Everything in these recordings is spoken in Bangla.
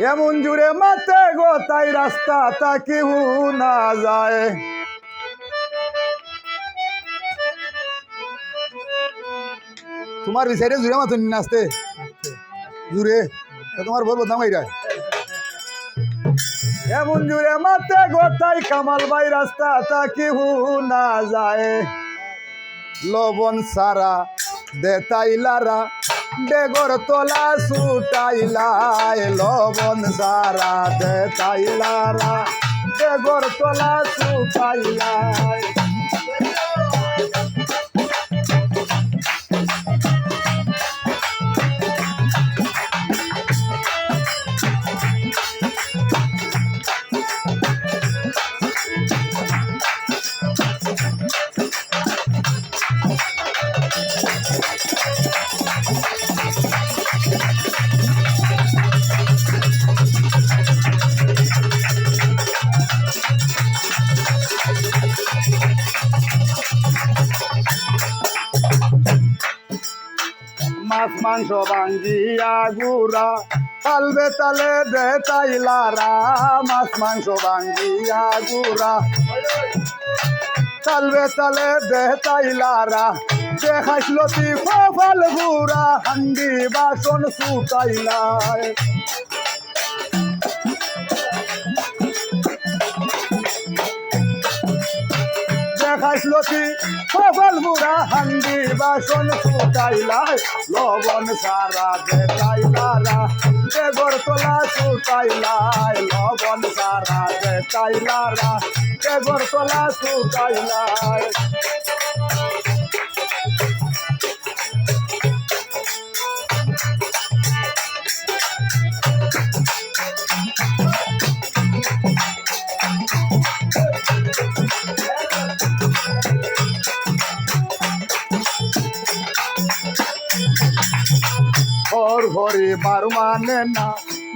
এমন জুড়ে মাতে গো, তাই রাস্তা তা কেউ না যায়। তোমার বিচারে জুড়ে মাতো নি নাচতে? জুড়ে তোমার বলব দাম এইটা এমন জুড়ে মাতে গো, তাই কামাল বাই রাস্তা তা কেউ না যায়। লবণ সারা দে তাইলারা ডেগর তোলা সুটাইলাই লবণ সারা দে তাইলারা ডেগর তোলা সুটাইলাই মাছ, মাংস ভাঙ্গিয়া গুড়া। তালবে তালে দে তাইলারা মাছ, মাংস ভাঙ্গিয়া গুড়া। তালবে তালে দে তাইলারা দেখাইস লতি ফাল গুড়া। হান্ডি বাসন সুটাইলায় দেখাইস লতি ফাল গুড়া হান্ডি বাসন সুটাইলায় লবণ সারা দেখাই লারা দেগর তোলা সুটাইলায় লবণ সারা দেখাই লারা দেগর তোলা সুটাইলায় হর বার মানে না,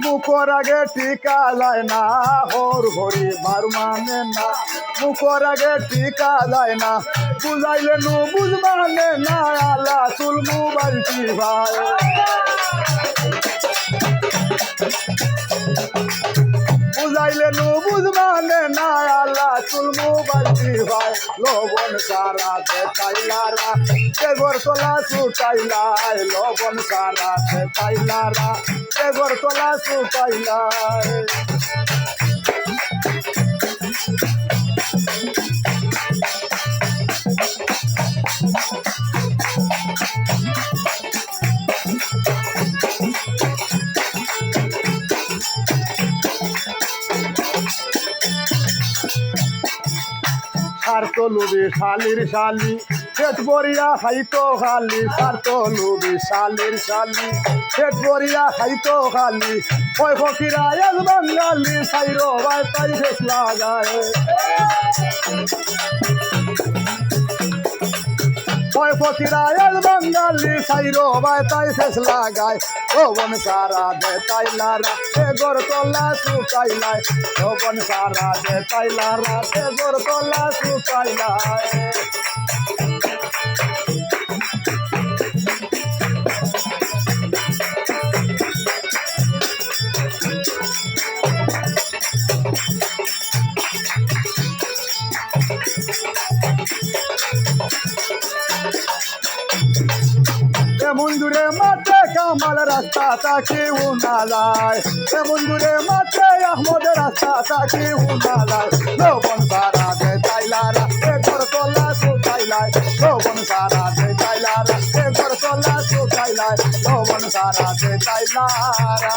মুখর আগে টিকা যায় না। হর হরি বার মানে না, মুখর আগে টিকা যায় না। বুঝাইলে নু বুঝ মানে না, আলা তুল মোবাইল ভাই। বুঝাইলে নু বুঝ মানে না, আলা মোবাইল ভাই লবণ সারা দে তাইলারা। দেগর তোলা সুটাইলাই লবণ সারা দে তাইলারা। দেগর তোলা সুটাইলাই সার তো লুবি শালির শালি পেট বরিয়া খাইতো খালি সার তো লুবি শালির শালি পেট বরিয়া খাইতো খালি ওই ফকিরা এল বাঙালি, সাইরো বাই তাই শেষ লাগায় ফকিরা এক বাঙালি সাইরো ভাই তাই শেষ লাগায়। ভবন সারা দে তাইলারা এ গর তলা সুকাইলায় ভবন সারা দে তাইলারা এ গর তলা সুকাইলায় দূরে মাঠে কামাল রাস্তা তাকে উনালায়। এমন দূরে মাঠে আহমদের রাস্তা তাকে উনালায়। লবণ সারা দে তাইলারা, এ ঘর তোলা সুতাইলায় লবণ সারা দে তাইলারা, এ ঘর তোলা সুতাইলায় লবণ সারা দে তাইলারা।